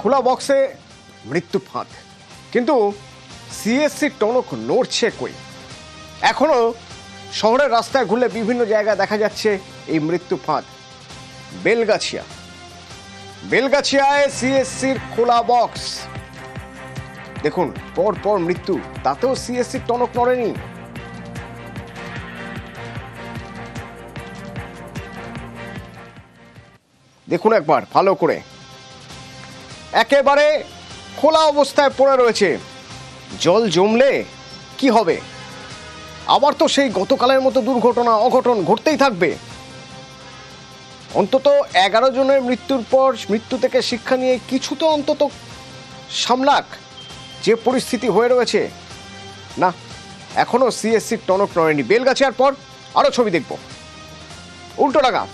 খোলা বক্সে মৃত্যু ফাঁদ। কিন্তু সিএসসি টনক নড়ছে কই? এখনও শহরের রাস্তায় ঘুরলে বিভিন্ন জায়গায় দেখা যাচ্ছে এই মৃত্যু ফাঁদ। বেলগাছিয়া। বেলগাছিয়ায় সিএসসির খোলা বক্স দেখুন পর পর মৃত্যু, তাতেও সিএসসির টনক নড়েনি। দেখুন একবার, ভালো করে। একেবারে খোলা অবস্থায় পড়ে রয়েছে। জল জমলে কি হবে? আবার তো সেই গতকালের মতো দুর্ঘটনা, অঘটন ঘটতেই থাকবে। অন্তত এগারো জনের মৃত্যুর পর, মৃত্যু থেকে শিক্ষা নিয়ে কিছু তো অন্তত সামলাক। যে পরিস্থিতি হয়ে রয়েছে। না, এখনও সিএসসি টনক নড়েনি। বেলগাছিয়ার পর আরও ছবি দেখব। উল্টো টাকা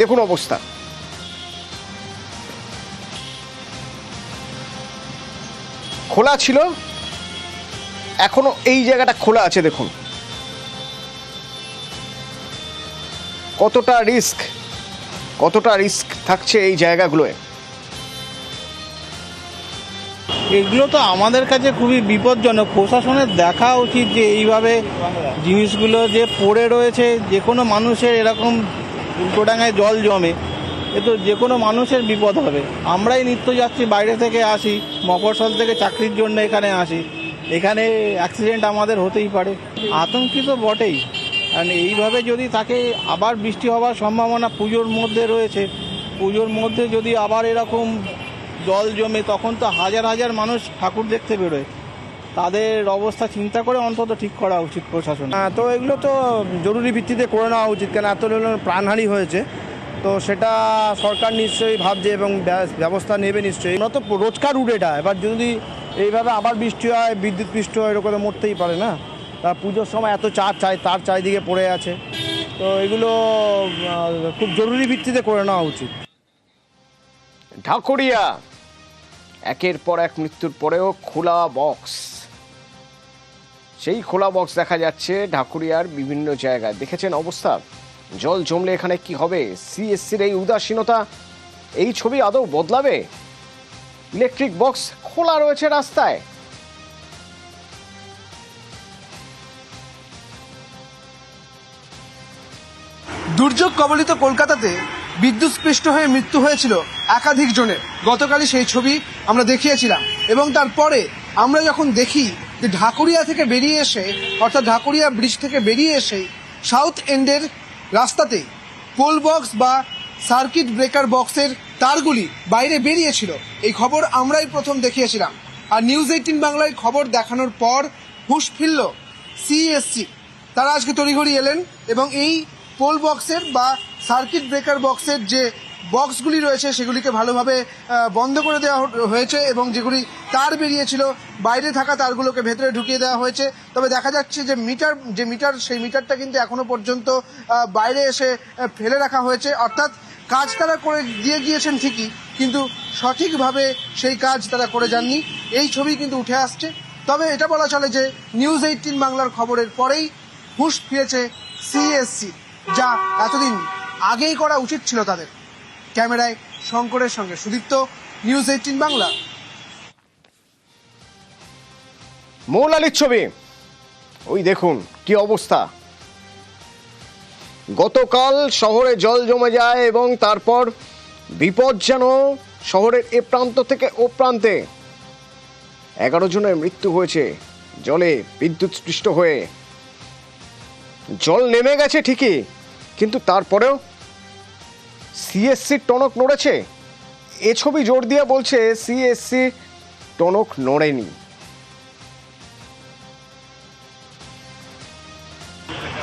দেখুন অবস্থা। খোলা ছিল। এখনও এই জায়গাটা খোলা আছে, দেখুন। কতটা রিস্ক কতটা রিস্ক থাকছে এই জায়গাগুলোয়। এগুলো তো আমাদের কাছে খুবই বিপজ্জনক। প্রশাসনের দেখা উচিত যে এইভাবে জিনিসগুলো যে পড়ে রয়েছে, যে কোনো মানুষের এরকম উল্টোডাঙায় জল জমে, এ তো যে কোনো মানুষের বিপদ হবে। আমরাই নিত্য যাচ্ছি বাইরে থেকে আসি মফস্বল থেকে চাকরির জন্য এখানে আসি। এখানে অ্যাক্সিডেন্ট আমাদের হতেই পারে। আতঙ্কিত বটেই। কারণ এইভাবে যদি তাকে আবার বৃষ্টি হওয়ার সম্ভাবনা পুজোর মধ্যে রয়েছে, পুজোর মধ্যে যদি আবার এরকম জল জমে, তখন তো হাজার হাজার মানুষ ঠাকুর দেখতে বেরোয়। তাদের অবস্থা চিন্তা করে অন্তত ঠিক করা উচিত প্রশাসন। হ্যাঁ, তো এগুলো তো জরুরি ভিত্তিতে করে নেওয়া উচিত কেন এত প্রাণহানি হয়েছে। তো সেটা সরকার নিশ্চয়ই ভাবছে এবং ব্যবস্থা নেবে নিশ্চয়ই। তো রোজকার রুট এটা এবার যদি এইভাবে আবার বৃষ্টি হয় বিদ্যুৎ পৃষ্ঠ হয় এরকম তো মরতেই পারে না। তা পুজোর সময় এত চার চাই তার চারিদিকে পড়ে আছে। তো এগুলো খুব জরুরি ভিত্তিতে করে নেওয়া উচিত। ঢাকুরিয়া! একের পর এক মৃত্যুর পরেও খোলা বক্স সেই খোলা বক্স দেখা যাচ্ছে ঢাকুরিয়ার বিভিন্ন জায়গায়। দেখেছেন অবস্থা? জল জমলে এখানে কি হবে? সিএসসির এই উদাসীনতা, এই ছবি আদৌ বদলাবে? ইলেকট্রিক বক্স খোলা রয়েছে রাস্তায়। দুর্যোগ কবলিত কলকাতাতে বিদ্যুৎস্পৃষ্ট হয়ে মৃত্যু হয়েছিল একাধিক জনের। গতকালই সেই ছবি আমরা দেখিয়েছিলাম এবং তারপরে আমরা যখন দেখি যে ঢাকুরিয়া থেকে বেরিয়ে এসে, অর্থাৎ ঢাকুরিয়া ব্রিজ থেকে বেরিয়ে এসে সাউথ এন্ডের রাস্তাতে পোল বক্স বা সার্কিট ব্রেকার বক্সের তারগুলি বাইরে বেরিয়েছিল। এই খবর আমরাই প্রথম দেখিয়েছিলাম। আর নিউজ এইটিন বাংলায় খবর দেখানোর পর হুঁশ ফিরল সিএসসি তারা আজকে তড়িঘড়ি এলেন এবং এই পোল বক্সের বা সার্কিট ব্রেকার বক্সের যে বক্সগুলি রয়েছে, সেগুলিকে ভালোভাবে বন্ধ করে দেওয়া হয়েছে এবং যেগুলি তার বেরিয়েছিল, বাইরে থাকা তারগুলোকে ভেতরে ঢুকিয়ে দেওয়া হয়েছে। তবে দেখা যাচ্ছে যে মিটার যে মিটার, সেই মিটারটা কিন্তু এখনও পর্যন্ত বাইরে এসে ফেলে রাখা হয়েছে। অর্থাৎ কাজ তারা করে, দিয়ে গিয়েছেন ঠিকই, কিন্তু সঠিকভাবে সেই কাজ তারা করে যাননি। এই ছবি কিন্তু উঠে আসছে। তবে এটা বলা চলে যে নিউজ এইটিন বাংলার খবরের পরেই হুঁশ ফিরেছে সিএসসি, যা এতদিন আগেই করা উচিত ছিল তাদের। ক্যামেরায় শঙ্করের সঙ্গে সুদীপ্ত নিউজ এইটিন বাংলা। মৌলালির ছবি। ওই দেখুন, কি অবস্থা। গতকাল শহরে জল জমে যায় এবং তারপর বিপদ যেন শহরের এ প্রান্ত থেকে ও প্রান্তে। এগারো জনের মৃত্যু হয়েছে, জলে বিদ্যুৎ স্পৃষ্ট হয়ে। জল নেমে গেছে ঠিকই, কিন্তু তারপরেও সিএসসি টনক নড়েছে? এ ছবি জোর দিয়ে বলছে সিএসসি টনক নড়েনি।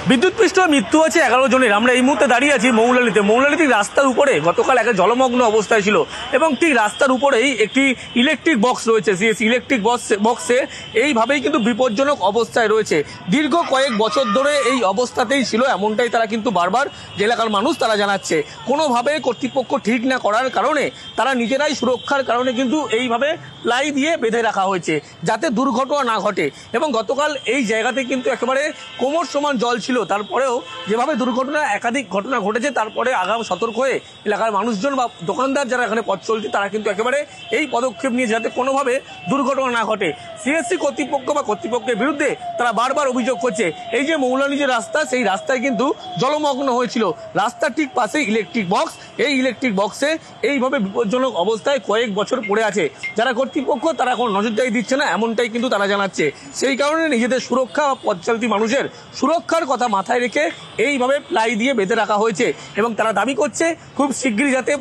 বিদ্যুৎপৃষ্ট মৃত্যু হয়েছে এগারো জনের। আমরা এই মুহূর্তে দাঁড়িয়ে আছি মৌলালিতে। মৌলালিতে রাস্তার উপরে, গতকাল একটা জলমগ্ন অবস্থায় ছিল। এবং ঠিক রাস্তার উপরেই একটি ইলেকট্রিক বক্স রয়েছে সিএস ইলেকট্রিক বক্স বক্সে এইভাবেই কিন্তু বিপজ্জনক অবস্থায় রয়েছে। দীর্ঘ কয়েক বছর ধরে এই অবস্থাতেই ছিল, এমনটাই তারা কিন্তু বারবার যে এলাকার মানুষ তারা জানাচ্ছে। কোনোভাবে কর্তৃপক্ষ ঠিক না করার কারণে তারা নিজেরাই সুরক্ষার কারণে কিন্তু এইভাবে প্লাই দিয়ে বেঁধে রাখা হয়েছে, যাতে দুর্ঘটনা না ঘটে। এবং গতকাল এই জায়গাতে কিন্তু একেবারে কোমর সমান জল ছিল তারপরেও যেভাবে দুর্ঘটনা, একাধিক ঘটনা ঘটেছে, তারপরে আগাম সতর্ক হয়ে এলাকার মানুষজন বা দোকানদার যারা এখানে পথ চলছে, তারা কিন্তু একেবারে এই পদক্ষেপ নিয়ে যাতে কোনোভাবে দুর্ঘটনা না ঘটে। সিএসসি কর্তৃপক্ষ বা কর্তৃপক্ষের বিরুদ্ধে তারা বারবার অভিযোগ করছে। এই যে মৌলানি যে রাস্তা, সেই রাস্তায় কিন্তু জলমগ্ন হয়েছিল। রাস্তার ঠিক পাশে ইলেকট্রিক বক্স এই ইলেকট্রিক বক্সে এইভাবে বিপজ্জনক অবস্থায় কয়েক বছর পড়ে আছে। যারা কর্তৃপক্ষ, তারা কোনো নজরদারি দিচ্ছে না, এমনটাই কিন্তু তারা জানাচ্ছে। সেই কারণে নিজেদের সুরক্ষা বা পথ চলতি মানুষের সুরক্ষার কথা মাথায় রেখে এইভাবে প্লাই দিয়ে বেঁধে রাখা হয়েছে এবং তারা দাবি করছে খুব শীঘ্রই যাতে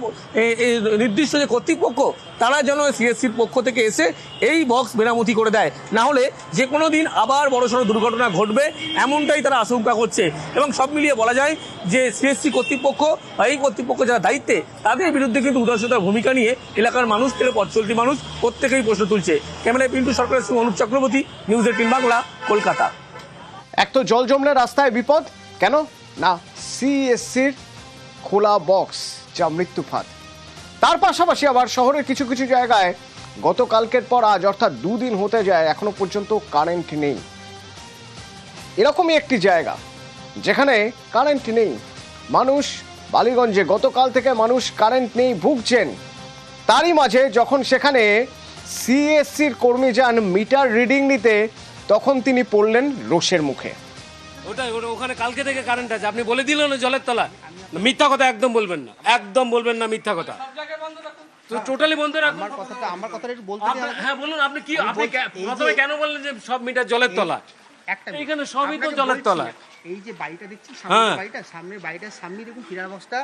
নির্দিষ্ট যে কর্তৃপক্ষ, তারা যেন সিএসসির পক্ষ থেকে এসে এই বক্স মেরামতি করে দেয়। না হলে যে কোনো দিন আবার বড়সড় দুর্ঘটনা ঘটবে, এমনটাই তারা আশঙ্কা করছে। এবং সব মিলিয়ে বলা যায় যে সিএসসি কর্তৃপক্ষ বা এই কর্তৃপক্ষ যারা দায়িত্বে, তাদের বিরুদ্ধে কিন্তু উদাসীনতার ভূমিকা নিয়ে এলাকার মানুষ থেকে পথ মানুষ প্রত্যেকেই প্রশ্ন তুলছে। ক্যামেরায় পিন্টু সরকারের সঙ্গে অনুপ চক্রবর্তী, নিউজ এইটিন বাংলা, কলকাতা। এক তো জল জমলে রাস্তায় বিপদ। কেন? না সিএসসির খোলা বক্স যা মৃত্যু ফাঁদ। তার পাশাপাশি আবার শহরের কিছু কিছু জায়গায় গতকালকের পর আজ, অর্থাৎ দুদিন হতে যায়, এখনও পর্যন্ত কারেন্ট নেই। এরকমই একটি জায়গা, যেখানে কারেন্ট নেই। মানুষ, বালিগঞ্জে গতকাল থেকে মানুষ কারেন্ট নেই, ভুগছেন। তারই মাঝে যখন সেখানে সিএসসির কর্মী যান মিটার রিডিং নিতে তখন তিনি পড়লেন রোষের মুখে। ওটাই ওটা ওখানে কালকে থেকে কারেন্ট আছে। আপনি বলে দিলেন না জলের তলা মিথ্যা কথা একদম বলবেন না। একদম বলবেন না মিথ্যা কথা। তো টোটালি বন্ধ রাখুন। আমার কথাটা আমার কথাটা একটু বলতে হ্যাঁ বলুন আপনি কি আপনি প্রথমে কেন বললেন যে সব মিটার জলের তলা একটা সবই তো জলের তলায় তলা। এই যে বাড়িটা দেখছি সামনে সামনের বাড়িটা সামনের বাড়িটার সামনে দেখুন ফিডার বক্সটা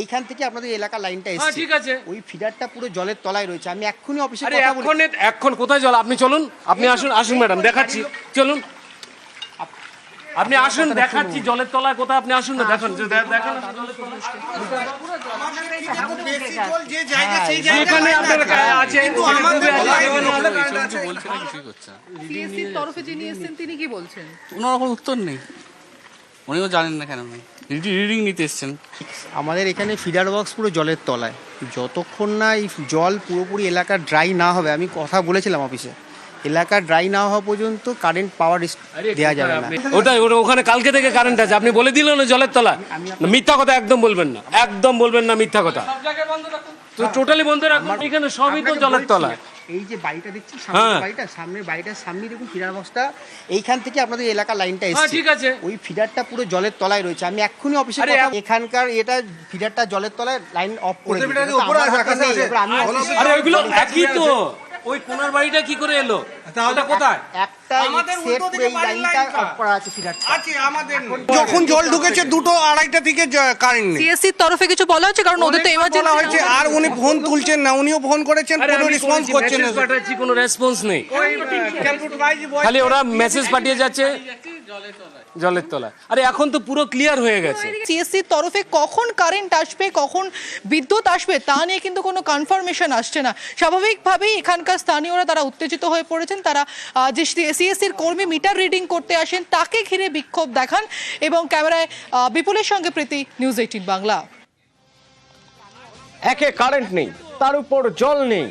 এইখান থেকে আপনাদের এলাকার লাইনটা হ্যাঁ এসেছে। ঠিক আছে। ওই ফিডারটা পুরো জলের তলায় রয়েছে। আমি এক্ষুনি অফিসে কথা বলি। এখন এখন কোথায় জল? আপনি চলুন। আপনি আসুন আসুন ম্যাডাম দেখাচ্ছি। চলুন। আপনি আসুন দেখাচ্ছি জলের তলায় কোথায় আপনি আসুন না দেখুন দেখান। যেখানে আপনার আছে তরফে যিনি এসেছেন তিনি কি বলছেন? কোনো রকম উত্তর নেই। উনিও জানেন না কেন রিডিং নিতে এসছেন। আমাদের এখানে ফিডার বক্স পুরো জলের তলায়। যতক্ষণ না এই জল পুরোপুরি এলাকা ড্রাই না হবে আমি কথা বলেছিলাম অফিসে এলাকা ড্রাই না হওয়া পর্যন্ত কারেন্ট পাওয়ার দেওয়া যাবে না। ওটাই ওটা ওখানে কালকে থেকে কারেন্ট আছে। আপনি বলে দিলেন না জলের তলা মিথ্যা কথা একদম বলবেন না। একদম বলবেন না মিথ্যা কথা। তো টোটালি বন্ধ রাখুন। এখানে সবই তো জলের তলা এই যে বাড়িটা দেখছি হ্যাঁ। সামনের বাড়িটা সামনের বাড়িটার সামনে দেখুন ফিডার বক্সটা এইখান থেকে আপনাদের এলাকার লাইনটা হ্যাঁ এসেছে। ঠিক আছে। ওই ফিডারটা পুরো জলের তলায় রয়েছে। আমি এক্ষুনি অফিসে এখানকার এটা ফিডারটা জলের তলায় লাইন অফ করে আমি আরে ওইগুলো একই তো। ওই কোনার বাড়িটা কি করে এলো? তাহলে কোথায়? যখন জল ঢুকেছে দুটো আড়াইটা থেকে কারেন্ট নেই। তরফে কিছু বলা হচ্ছে কারণ ওদের তো হয়েছে আর উনি ফোন তুলছেন না উনিও ফোন করেছেন কোনো রেসপন্স করছেন না। কোনো রেসপন্স নেই। খালি ওরা মেসেজ পাঠিয়ে যাচ্ছে। জলের তলায়। আরে এখন তো পুরো ক্লিয়ার হয়ে গেছে। সিএসসির তরফে কখন কারেন্ট আসবে কখন বিদ্যুৎ আসবে তা নিয়ে কিন্তু কোনো কনফার্মেশন আসছে না। স্বাভাবিকভাবেই এখানকার স্থানীয়রা তারা উত্তেজিত হয়ে পড়েছেন। তারা যে সিএসসির কর্মী মিটার রিডিং করতে আসেন তাকে ঘিরে বিক্ষোভ দেখান এবং ক্যামেরায় বিপুলের সঙ্গে প্রীতি নিউজ এইটিন বাংলা। একে কারেন্ট নেই তার উপর জল নেই।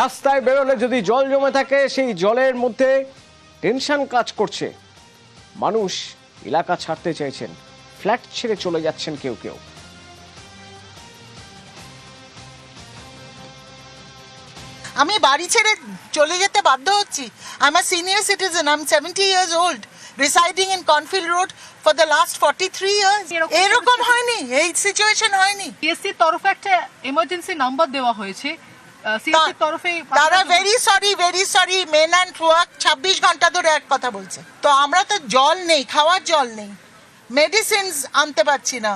রাস্তায় বেরোলে যদি জল জমে থাকে সেই জলের মধ্যে টেনশন কাজ করছে। মানুষ এলাকা ছাড়তে চাইছেন ফ্ল্যাট ছেড়ে চলে যাচ্ছেন কেউ কেউ। আমি বাড়ি ছেড়ে চলে যেতে বাধ্য হচ্ছি। I am senior citizen I am seventy years old residing in Cornfield road for the last forty three years এরকম- হয়নি এই সিচুয়েশন হয়নি। সিএসসির তরফে একটা এমার্জেন্সি নাম্বার দেওয়া হয়েছে। তারা very sorry very sorry men and work ছাব্বিশ ঘণ্টা ধরে এক কথা বলছে। তো আমরা তো জল নেই খাওয়ার জল নেই। মেডিসিনস আনতে পারছি না।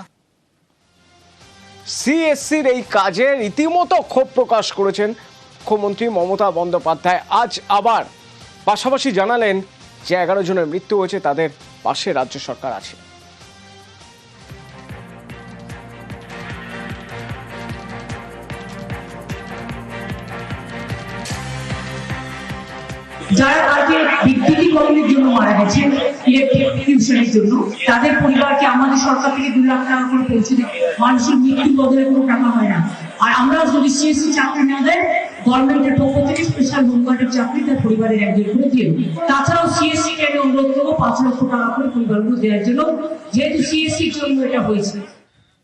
সিএসসির এই কাজে রীতিমতো ক্ষোভ প্রকাশ করেছেন মুখ্যমন্ত্রী মমতা বন্দ্যোপাধ্যায়। আজ আবার পাশাপাশি জানালেন যে এগারো জনের মৃত্যু হয়েছে তাদের পাশে রাজ্য সরকার আছে। যারা আজকে বিদ্যুতীকরণের জন্য মারা গেছে ইলেকট্রিফিকেশনের জন্য, তাদের পরিবারকে আমাদের সরকার থেকে দুই লাখ টাকা করে পৌঁছে দেয় মানুষের মৃত্যু বদলে কোনো টাকা হয় না। আর আমরা যদি সিএসসি চাকরি না দেয়, গভর্নমেন্টের পক্ষ থেকে স্পেশাল হোমগার্ডের চাকরি তার পরিবারের একজন করে দিও তাছাড়াও সিএসসি কে আমি অনুরোধ করব, পাঁচ লক্ষ টাকা করে পরিবারগুলো দেওয়ার জন্য। যেহেতু সিএসসির জন্য এটা হয়েছে